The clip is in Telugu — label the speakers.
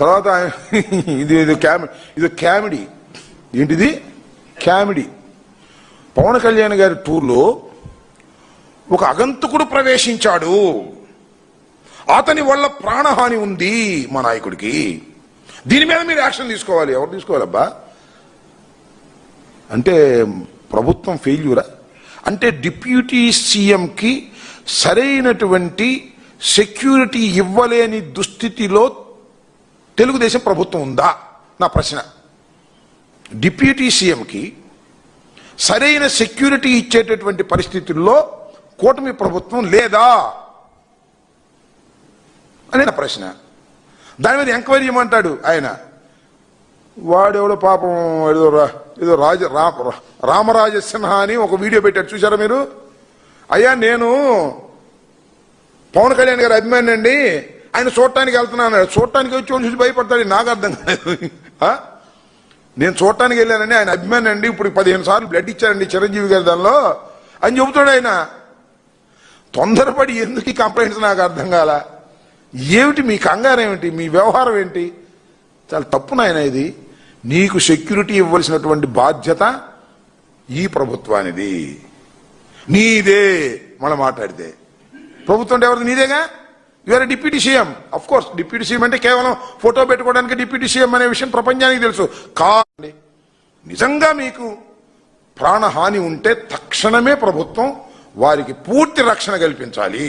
Speaker 1: తర్వాత ఇది ఇది కామెడీ ఇది కామెడీ. ఏంటిది? కామెడీ. పవన్ కళ్యాణ్ గారి టూర్లో ఒక అగంతకుడు ప్రవేశించాడు. అతని వల్ల ప్రాణహాని ఉంది మా నాయకుడికి. దీని మీద మీరు యాక్షన్ తీసుకోవాలి. ఎవరు తీసుకోవాలబ్బా? అంటే ప్రభుత్వం ఫెయిల్యూరా? అంటే డిప్యూటీ సీఎంకి సరైనటువంటి సెక్యూరిటీ ఇవ్వలేని దుస్థితిలో తెలుగుదేశం ప్రభుత్వం ఉందా? నా ప్రశ్న. డిప్యూటీ సీఎంకి సరైన సెక్యూరిటీ ఇచ్చేటటువంటి పరిస్థితుల్లో కూటమి ప్రభుత్వం లేదా? అని నా ప్రశ్న. దాని మీద ఎంక్వైరీ చేయమంటాడు ఆయన. వాడెవడో పాపం ఏదో ఏదో రాజ రామరాజ సిన్హా అని ఒక వీడియో పెట్టాడు. చూసారా మీరు? అయ్యా నేను పవన్ కళ్యాణ్ గారి అభిమాని అండి. ఆయన చూడటానికి వెళ్తున్నాను చూడటానికి వచ్చి చూసి భయపడతాడు. నాకు అర్థం కాలేదు. నేను చూడటానికి వెళ్ళానండి ఆయన అభిమాని అండి. ఇప్పుడు పదిహేను సార్లు బ్లడ్ ఇచ్చారండి చిరంజీవి గారి దానిలో. అని చెబుతాడు ఆయన. తొందరపడి ఎందుకు ఈ కంప్లైంట్స్ నాకు అర్థం కాల? ఏమిటి మీ కంగారు ఏమిటి? మీ వ్యవహారం ఏంటి? చాలా తప్పు నాయన ఇది. నీకు సెక్యూరిటీ ఇవ్వాల్సినటువంటి బాధ్యత ఈ ప్రభుత్వానిది. నీదే మనం మాట్లాడితే. ప్రభుత్వం అంటే ఎవరిది? నీదేగా? You are deputy CM of course deputy CM అంటే కేవలం ఫోటో పెట్టుకోవడానికి డిప్యూటీ సీఎం అనే విషయం ప్రపంచానికి తెలుసు. కానీ నిజంగా మీకు ప్రాణహాని ఉంటే తక్షణమే ప్రభుత్వం వారికి పూర్తి రక్షణ కల్పించాలి.